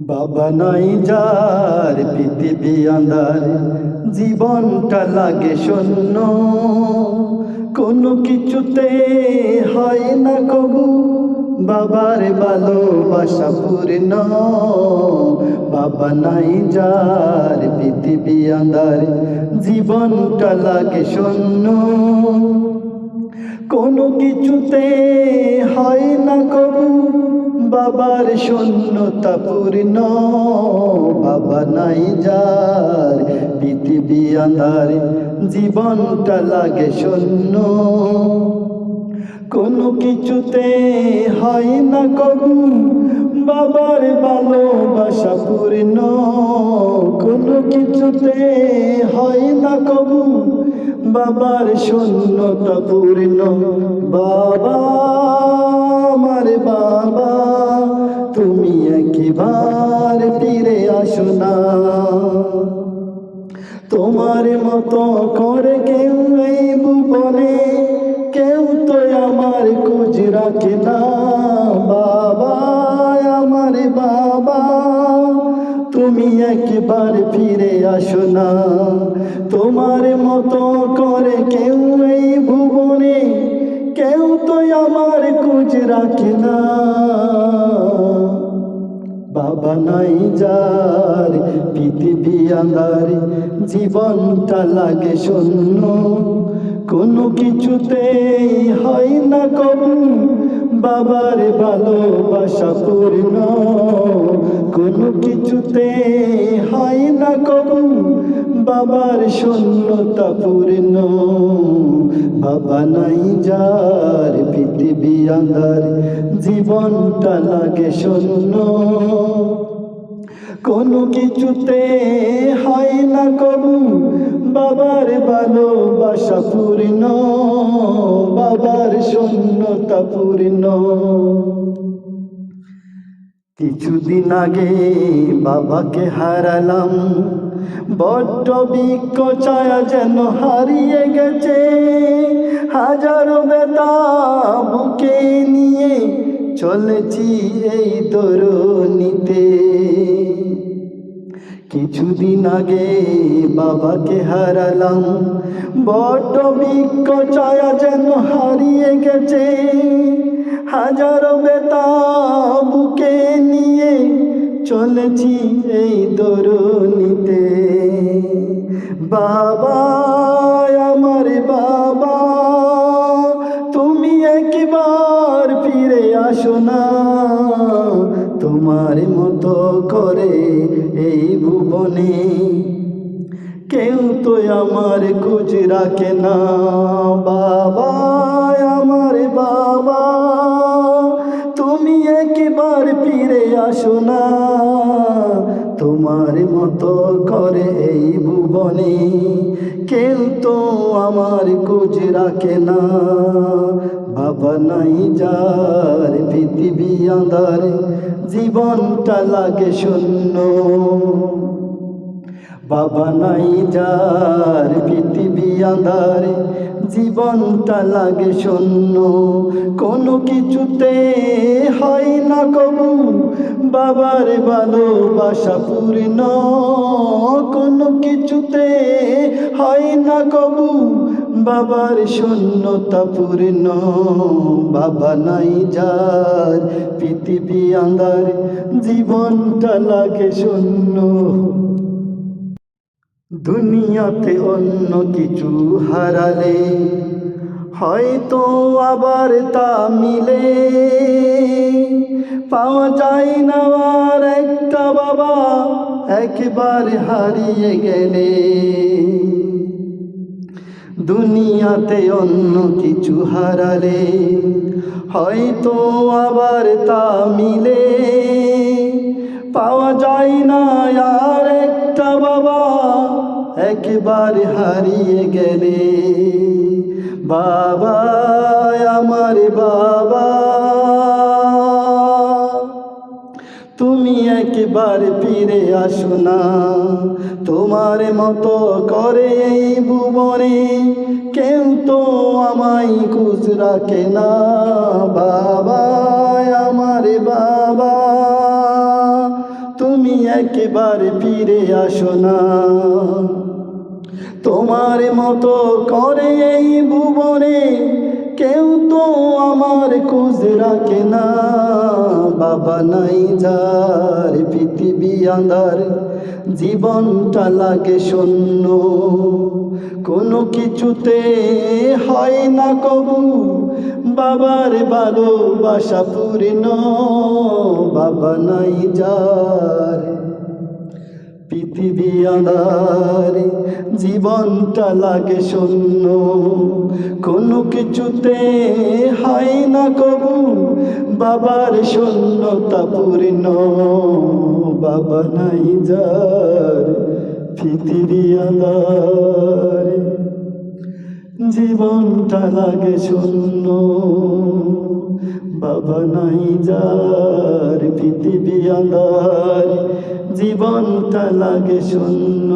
বাবা নাই যার পৃথিবী আন্ধার, জীবনটা লাগে শূন্য। কোনো কিছুতে হয় না কবু, বাবার ভালোবাসা পূর্ণ। বাবা নাই যার পৃথিবী আন্ধার, জীবনটা লাগে শূন্য। কোনো কিছুতে বাবার শূন্যতা পূর্ণ, বাবা নাই যার। পৃথিবী আন্ধার জীবনটা লাগে শূন্য। কোনো কিছুতে হয় না কবু, বাবার ভালোবাসা পূর্ণ। কোনো কিছুতে হয় না কবু, বাবার শূন্যতা পূর্ণ। বাবা, আমার বাবা। তুমি একবার ফিরে আসো না। তোমার মতো করে কেউ এই ভুবনে, কেউ তো আমার কুজ রাখে না। বাবা, আমার বাবা, তুমি একবার ফিরে আসো না। তোমার মতো করে কেউ এই ভুবনে, কেউ তো আমার কুজ রাখে না। নাই যার, পৃথিবী আন্ধার জীবনটা লাগে শূন্য। কোনো কিছুতেই হয় না কবু, বাবার ভালোবাসা পূর্ণ। কোনো কিছুতে হয় না কবু, বাবার শূন্যতা পূর্ণ। বাবা নাই যার, পৃথিবী আন্ধার জীবনটা লাগে শূন্য। কোনো কিছুতে হয় না কবু। বাবার ভালোবাসা পূর্ণ, বাবার শূন্যতা পূর্ণ। কিছুদিন আগে বাবাকে হারালাম। বড্ড বিক্ষ ছায়া যেন হারিয়ে গেছে। হাজারো বেতা বুকে নিয়ে চলেছি এই তরুণীতে কিছুদিন আগে বাবাকে হারালাম। বট বিক্ষ ছায়া যেন হারিয়ে গেছে। হাজারো বেতা বুকে নিয়ে চলেছি এই দরুনিতে। বাবা, আমার বাবা, তুমি একবার ফিরে আসো না। তোমার মতো করে এই ভুবনে কেউ তো আমার খোঁজ রাখে না। বাবা, আমার বাবা, তুমি একবার ফিরে আসো না। তোমার মতো করে এই ভুবনে কেউ তো আমার খোঁজ রাখে না। বাবা নাই যার পৃথিবী আন্ধার জীবনটা লাগে শূন্য। বাবা নাই যার পৃথিবী আন্ধার জীবনটা লাগে শূন্য। কোনো কিছুতে হয় না কবু। বাবার ভালোবাসা পূর্ণ। কোনো কিছুতে হয় না কবু। বাবার শূন্যতা পূর্ণ। বাবা নাই যার পৃথিবী আন্ধার। জীবনটা লাগে শূন্য। দুনিয়াতে অন্য কিছু হারালে হয়তো আবার তা মিলে। পাওয়া যায় না আর একটা বাবা একবার হারিয়ে গেলে। দুনিয়াতে অন্য কিছু হারালে হয়তো আবার তা মিলে। পাওয়া যায় না আর একটা বাবা একবার হারিয়ে গেলে। বাবা আমার বাবা। তুমি একবার ফিরে আসো না। তোমার মতো করে এই ভুবনে কেউ তো আমায় খুশ রাখে না। বাবা আমার বাবা। তুমি একেবারে ফিরে আসো না। তোমার মতো করে এই ভুবনে কেউ তো আমার খোঁজ রাখে না। বাবা নাই যার পৃথিবী আন্ধার, জীবনটা লাগে শূন্য। কোনো কিছুতে হয় না কবু বাবার ভালোবাসা পূর্ণ, বাবা নাই যার। পৃথিবী আধারে, জীবনটা লাগে শূন্য। কোনো কিছুতে হয় না কবু, বাবার শূন্যতা পূর্ণ, বাবা নাই যার। পৃথিবী আধারে। জীবনটা লাগে শূন্য। বাবা নাই যার পৃথিবী আন্ধার। জীবনটা লাগে শূন্য।